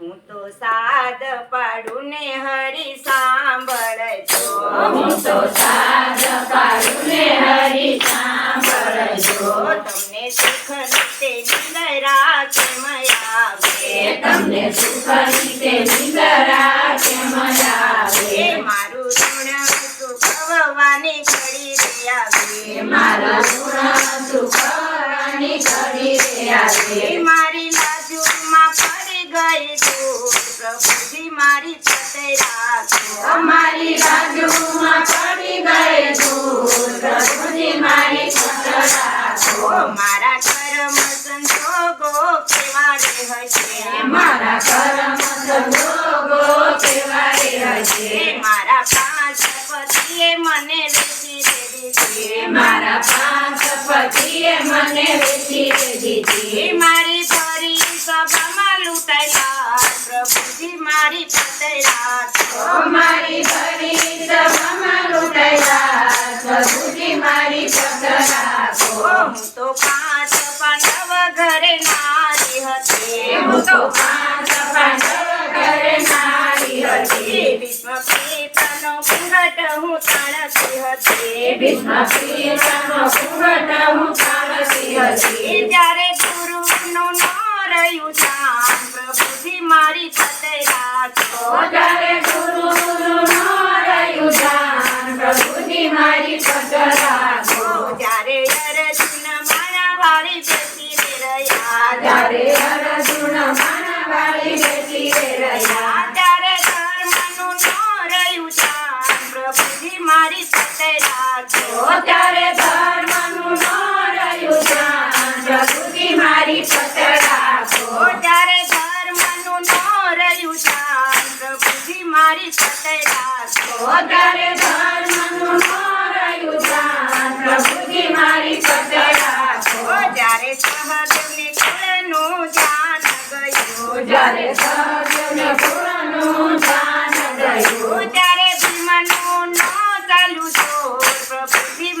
હું તો સાદ પાડું ને હરી સાંભળજો હું તો સાદ પાડું ને હરી સાંભળજો તમને સુખ તે નિંદરા કેમ આવે તમને સુખ રીતે નિંદરા કેમ આવે મારા ગુણ સુખની કરી રે મારી લાજુમાં પડી ગઈ તું પ્રભુજી મારી પતે રાખો. અમારી બાજુમાં પડી ગઈ તું પ્રભુજી મારી પકડ રાખો. મારા કર્મ સંજોગો કેવા રહે છે? મારા કરમ સંજોગો કેવા રહે હશે મારા પાંચ પતિએ મને વેચી દીધી. મારી ફરી સભામાં લૂંટાયેલા પ્રભુજી મારી પતેલા મારી ભરી સભામાં લૂંટાયા પ્રભુજી મારી પતેલા હું તો પાંચ પાંડવ ઘરે નારી હતી. હું તો પાંચ પાંડવ ઘરે નારી હતી. ભીષ્મ ઘૂંઘટ હું તાણતી હતી. ભીષ્મ પિતાનો ઘૂંઘટ હું તાણતી હતી. જ્યારે ગુરુનું ન રહ્યું જાણ પ્રભુજી મારી પતે રાખો. ઓ જ્યારે ગુરુનું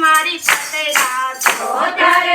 મારી પતે રાખો ઓ ત્યારે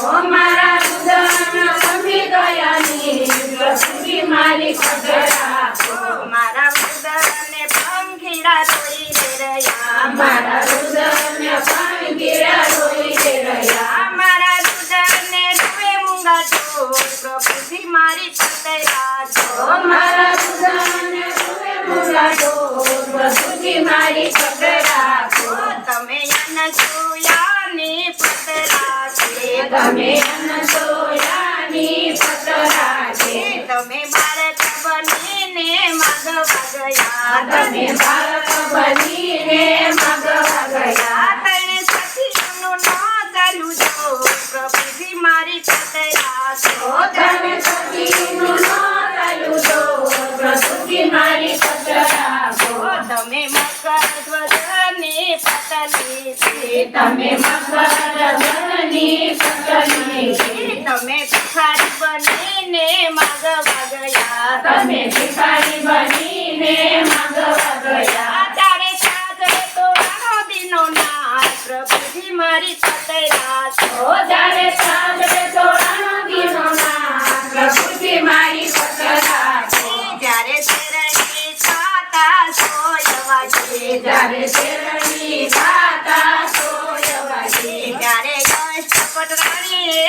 મારા હૃદયના સંભી ગયાની પ્રભુજી મારી પકડ રાખો. મારા હૃદયને પંખીડા રોઈ રે રહ્યા મારા હૃદયને પાણી પીળા રોઈ રે રહ્યા. મારા હૃદયને રૂપે મૂંગા જો પ્રભુજી મારી પતે રાખો ઓ મારા હૃદયને રૂવે મુલાતો, પ્રભુજી મારી પકડ રાખો. તમે અનસૂયાની પતે રાખે તમે અનસોયાની પકડ છે તમે બાળક બનીને માગવા ગયા તમે બાળક બનીને માગવા ગયા. તને સખીનું ન ચાલુ મકર ધ્વજની પતલી તમે મકર ધનની તમે ભિખારી બનીને માગવા ગયા. તમે ભિખારી જ્યારે શેરડી ખાતા સોય વાગે. જ્યારે અષ્ટપટ રાણીએ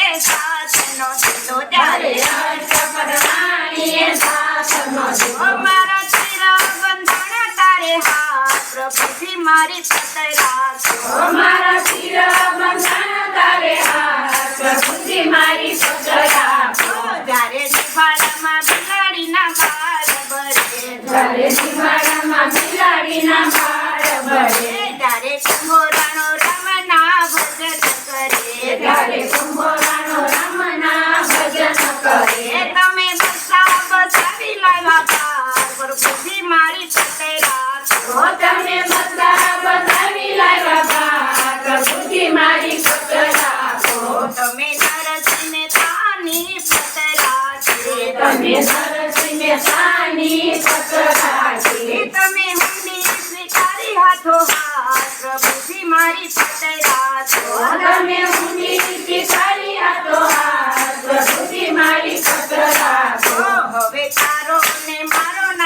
દીધો ત્યારે ત્યારે અષ્ટપદરાણીએ સાથનો દીધો. મારા ચિરા બંધણ તારે હાથ પ્રભુજી મારી પતે રાખો મારા શિરા બંધન તારે હાથ, પ્રભુજી મારી પકડ રાખો. જ્યારે નિભાળામાં બિલાડીના બાર ભરે જ્યારે દિવાળામાં બિલાડીના બાળ ભરે તારે કુંભોરાનો રામ ના ભજન કરે તારે કુંભોરાનો રામ ના ભજન કરે તમે બસા બસાવી લાવ્યા પાર પર બુદ્ધિ મારી છતે રાત હો તમે બસા બસાવી લાવ્યા પાર પર બુદ્ધિ મારી છતે રાત હો તમે નરસિંહ તાની પતરા છે તમે નરસિંહ તાની પતરા છે તમે છો હાથ પ્રભુજી મારી પતરા. તમે ઊંડી નીતિ સારી આ તો હાથ મારી પતરા. હવે તારો